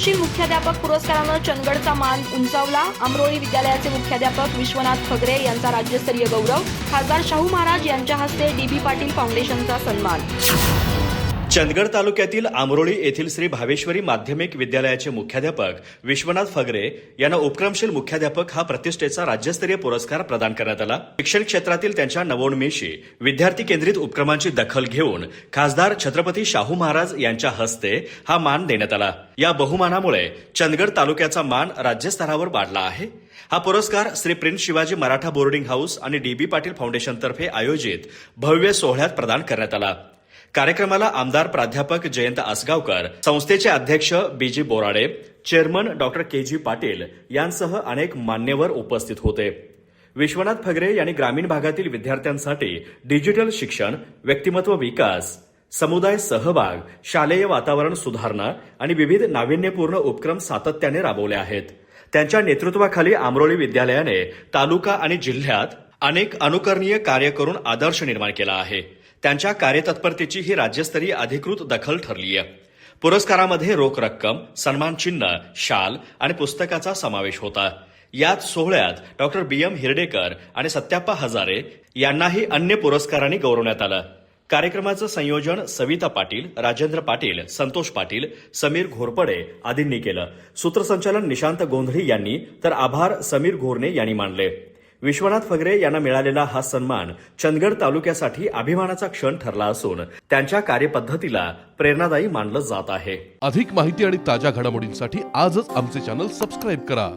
उपक्रमशील मुख्याध्यापक पुरस्कारानं चंदगडचा मान उंचावला. अमरोळी विद्यालयाचे मुख्याध्यापक विश्वनाथ खगरे यांचा राज्यस्तरीय गौरव. खासदार शाहू महाराज यांच्या हस्ते डी बी पाटील फाउंडेशनचा सन्मान. चंदगड तालुक्यातील आमरोळी येथील श्री भावेश्वरी माध्यमिक विद्यालयाचे मुख्याध्यापक विश्वनाथ फगरे यांना उपक्रमशील मुख्याध्यापक हा प्रतिष्ठेचा राज्यस्तरीय पुरस्कार प्रदान करण्यात आला. शिक्षण क्षेत्रातील त्यांच्या नवोन्मेषी विद्यार्थी केंद्रित उपक्रमांची दखल घेऊन खासदार छत्रपती शाहू महाराज यांच्या हस्ते हा मान देण्यात आला. या बहुमानामुळे चंदगड तालुक्याचा मान राज्यस्तरावर वाढला आहे. हा पुरस्कार Shri Prince Shivaji Maratha Boarding House आणि डी बी पाटील फाउंडेशनतर्फे आयोजित भव्य सोहळ्यात प्रदान करण्यात आला. कार्यक्रमाला आमदार प्राध्यापक जयंत आसगावकर संस्थेचे अध्यक्ष BG Borade chairman doctor K G Patil यांसह अनेक मान्यवर उपस्थित होते. विश्वनाथ फगरे यांनी ग्रामीण भागातील विद्यार्थ्यांसाठी डिजिटल शिक्षण व्यक्तिमत्व विकास समुदाय सहभाग शालेय वातावरण सुधारणा आणि विविध नाविन्यपूर्ण उपक्रम सातत्याने राबवले आहेत. त्यांच्या नेतृत्वाखाली आमरोळी विद्यालयाने तालुका आणि जिल्ह्यात अनेक अनुकरणीय कार्य करून आदर्श निर्माण केला आहे. त्यांच्या कार्यतत्परतेची ही राज्यस्तरीय अधिकृत दखल ठरली आहे पुरस्कारामध्ये रोख रक्कम सन्मान चिन्ह शाल आणि पुस्तकाचा समावेश होता. याच सोहळ्यात डॉक्टर बी. एम. हिरडेकर आणि सत्याप्पा हजारे यांनाही अन्य पुरस्कारांनी गौरवण्यात आलं. कार्यक्रमाचं संयोजन सविता पाटील राजेंद्र पाटील संतोष पाटील समीर घोरपडे आदींनी केलं. सूत्रसंचालन निशांत गोंधळी यांनी तर आभार समीर घोरणे यांनी मानले. विश्वनाथ फगरे यांना मिळालेला हा सन्मान चंदगड तालुक्यासाठी अभिमानाचा क्षण ठरला असून त्यांच्या कार्यपद्धतीला प्रेरणादायी मानलं जात आहे. अधिक माहिती आणि ताज्या घडामोडींसाठी आजच आमचे चॅनल सबस्क्राईब करा.